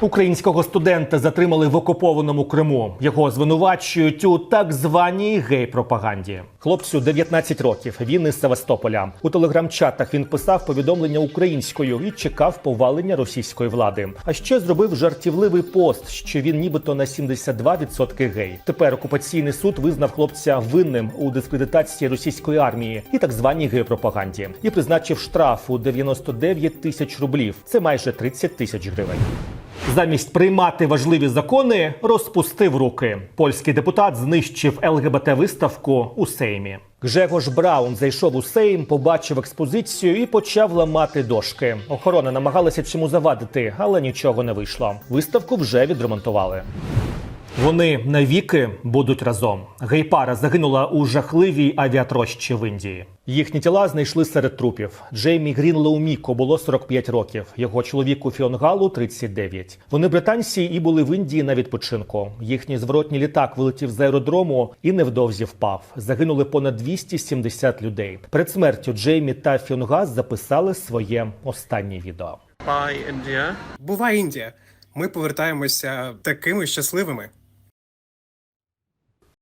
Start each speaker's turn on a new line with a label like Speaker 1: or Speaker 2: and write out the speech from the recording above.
Speaker 1: Українського студента затримали в окупованому Криму. Його звинувачують у так званій гей-пропаганді. Хлопцю 19 років. Він із Севастополя. У телеграм-чатах він писав повідомлення українською і чекав повалення російської влади. А ще зробив жартівливий пост, що він нібито на 72% гей. Тепер окупаційний суд визнав хлопця винним у дискредитації російської армії і так званій гей-пропаганді і призначив штраф у 99 тисяч рублів. Це майже 30 тисяч гривень. Замість приймати важливі закони розпустив руки. Польський депутат знищив ЛГБТ виставку у Сеймі. Грегош Браун зайшов у Сейм, побачив експозицію і почав ламати дошки. Охорона намагалася цьому завадити, але нічого не вийшло. Виставку вже відремонтували. Вони навіки будуть разом. Гейпара загинула у жахливій авіатрощі в Індії. Їхні тіла знайшли серед трупів. Джеймі Грінлоу-Міко було 45 років. Його чоловіку Фіонгалу 39. Вони британці і були в Індії на відпочинку. Їхній зворотній літак вилетів з аеродрому і невдовзі впав. Загинули понад 270 людей. Перед смертю Джеймі та Фіонгас записали своє останнє відео.
Speaker 2: Bye, India.
Speaker 3: Бувай Індія. Ми повертаємося такими щасливими.